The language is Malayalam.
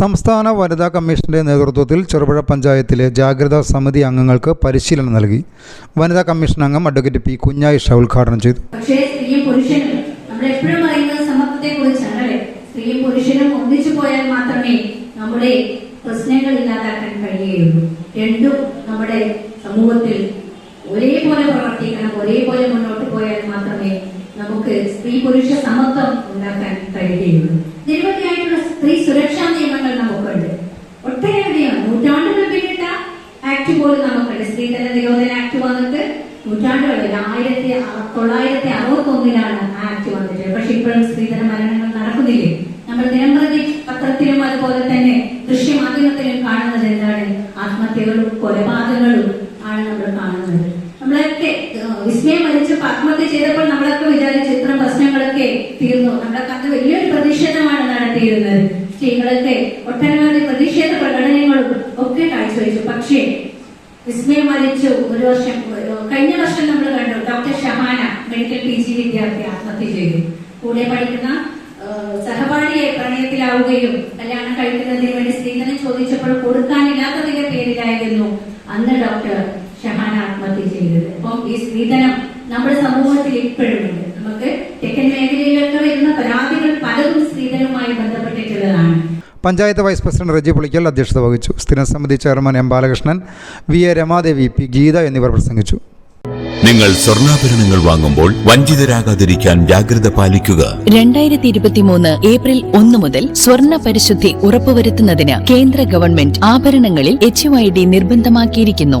സംസ്ഥാന വനിതാ കമ്മീഷന്റെ നേതൃത്വത്തിൽ ചെറുപുഴ പഞ്ചായത്തിലെ ജാഗ്രതാ സമിതി അംഗങ്ങൾക്ക് പരിശീലനം നൽകി. വനിതാ കമ്മീഷൻ അംഗം അഡ്വക്കേറ്റ് പി കുഞ്ഞായിഷ ഉദ്ഘാടനം ചെയ്തു. നമ്മൾ എപ്പോഴും ഒന്നിച്ചു പോയാൽ മാത്രമേ നമ്മുടെ നമ്മുടെ സമൂഹത്തിൽ ഒരേപോലെ പ്രവർത്തിക്കണം ഒരേപോലെ മുന്നോട്ട് പോയാൽ മാത്രമേ നമുക്ക് സ്ത്രീ പുരുഷ സമത്വം ഉണ്ടാക്കാൻ കഴിയുകയുള്ളൂ. നിരവധിയായിട്ടുള്ള നമുക്കുണ്ട് സ്ത്രീധന നിരോധന ആക്ട് വന്നിട്ട് നൂറ്റാണ്ടുകളിൽ ആയിരത്തി തൊള്ളായിരത്തി അറുപത്തി ഒന്നിലാണ് ആക്ട് വന്നിട്ടുള്ളത്. പക്ഷെ ഇപ്പോഴും സ്ത്രീധന മരണങ്ങൾ നടക്കുന്നില്ലേ? നമ്മൾ ദിനംപ്രതി പത്രത്തിലും അതുപോലെ തന്നെ ദൃശ്യമാധ്യമത്തിലും കാണുന്നത് എന്താണ്? ആത്മഹത്യകളും കൊലപാതകങ്ങളും ആണ് നമ്മൾ കാണുന്നത്. നമ്മളൊക്കെ വിസ്മയം വലിച്ച് ആത്മഹത്യ ചെയ്തപ്പോൾ നമ്മളൊക്കെ വിചാരിച്ചു ഇത്തരം പ്രശ്നങ്ങളൊക്കെ തീർന്നു. നമ്മളൊക്കെ അത് വലിയൊരു പ്രതിഷേധമാണ് നടത്തിയിരുന്നത്. സ്ത്രീകളൊക്കെ ഒട്ടനവധി വിസ്മയം മരിച്ചു ഒരു വർഷം കഴിഞ്ഞ വർഷം നമ്മൾ കണ്ടു. Doctor Shahana medical P G വിദ്യാർത്ഥി ആത്മഹത്യ ചെയ്തു. കൂടെ പഠിക്കുന്ന സഹപാഠിയെ പ്രണയത്തിലാവുകയും കല്യാണം കഴിക്കുന്നതിന് വേണ്ടി സ്ത്രീധനം ചോദിച്ചപ്പോൾ കൊടുക്കാനില്ലാത്തതിന്റെ പേരിലായിരുന്നു അന്ന് ഡോക്ടർ ഷഹാന ആത്മഹത്യ ചെയ്തത്. അപ്പം ഈ സ്ത്രീധനം നമ്മുടെ സമൂഹത്തിൽ ഇപ്പോഴും നമുക്ക് തെക്കൻ മേഖലയിലൊക്കെ വരുന്ന പരാതികൾ പലതും സ്ത്രീധനവുമായി ബന്ധപ്പെട്ടിട്ടുള്ളതാണ്. പഞ്ചായത്ത് വൈസ് പ്രസിഡന്റ് റജി പുളിക്കൽ അധ്യക്ഷത വഹിച്ചു. സ്ഥിരം സമിതി chairman M Balakrishnan V A Ramadevi P Geetha എന്നിവർ പ്രസംഗിച്ചു. നിങ്ങൾ സ്വർണാഭരണങ്ങൾ വാങ്ങുമ്പോൾ വഞ്ചിതരാകാതിരിക്കാൻ ജാഗ്രത പാലിക്കുക. രണ്ടായിരത്തി ഇരുപത്തിമൂന്ന് ഏപ്രിൽ ഒന്ന് മുതൽ സ്വർണ പരിശുദ്ധി ഉറപ്പുവരുത്തുന്നതിന് കേന്ദ്ര ഗവൺമെന്റ് ആഭരണങ്ങളിൽ എച്ച് ഐ ഡി നിർബന്ധമാക്കിയിരിക്കുന്നു.